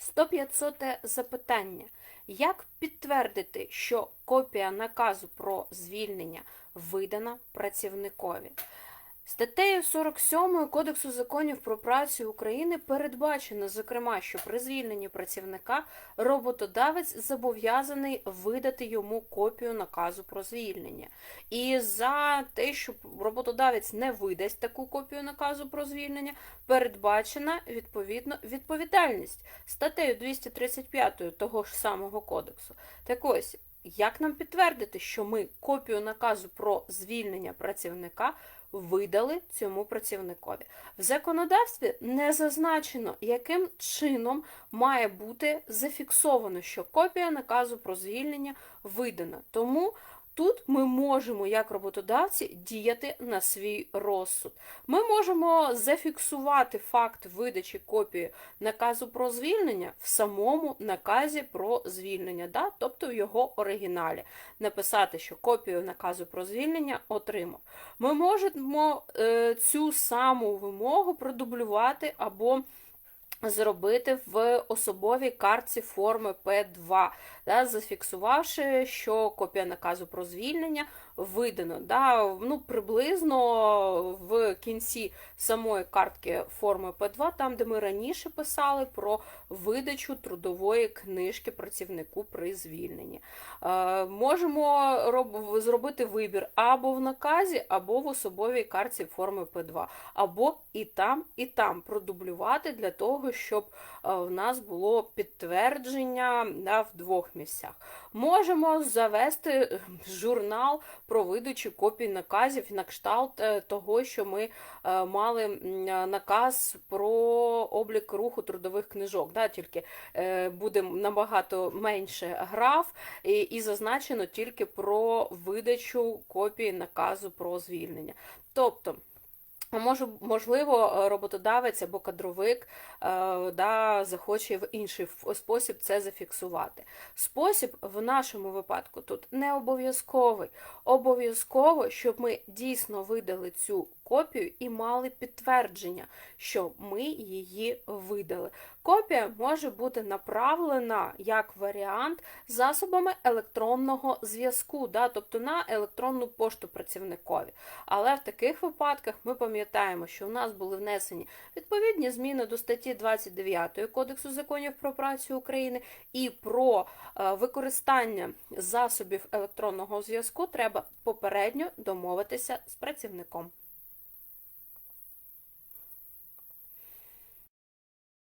100-500 запитання. Як підтвердити, що копія наказу про звільнення видана працівникові? Статтею 47 Кодексу законів про працю України передбачено, зокрема, що при звільненні працівника роботодавець зобов'язаний видати йому копію наказу про звільнення. І за те, що роботодавець не видасть таку копію наказу про звільнення, передбачена відповідно відповідальність статтею 235 того ж самого кодексу. Так ось, як нам підтвердити, що ми копію наказу про звільнення працівника видали цьому працівникові? В законодавстві не зазначено, яким чином має бути зафіксовано, що копія наказу про звільнення видана. Тому Тут ми можемо, як роботодавці, діяти на свій розсуд. Ми можемо зафіксувати факт видачі копії наказу про звільнення в самому наказі про звільнення, да? тобто в його оригіналі. Написати, що копію наказу про звільнення отримав. Ми можемо е, цю саму вимогу продублювати або Зробити в особовій картці форми П2, да, зафіксувавши, що копія наказу про звільнення видано. Да, ну, Приблизно в кінці самої картки форми П2, там, де ми раніше писали про видачу трудової книжки працівнику при звільненні. Е, можемо роб, зробити вибір або в наказі, або в особовій картці форми П2, або і там, і там продублювати для того, щоб е, в нас було підтвердження да, в двох місцях. Можемо завести журнал про видачу копій наказів на кшталт е, того, що ми е, мали наказ про облік руху трудових книжок. Да, Тільки буде набагато менше граф, і, і зазначено тільки про видачу копії наказу про звільнення. Тобто. Може, можливо, роботодавець або кадровик е, да, захоче в інший спосіб це зафіксувати. Спосіб в нашому випадку тут не обов'язковий. Обов'язково, щоб ми дійсно видали цю копію і мали підтвердження, що ми її видали. Копія може бути направлена як варіант засобами електронного зв'язку, да, тобто на електронну пошту працівникові. Але в таких випадках ми пам'ятаємо, що у нас були внесені відповідні зміни до статті 29 Кодексу законів про працю України і про е, використання засобів електронного зв'язку треба попередньо домовитися з працівником.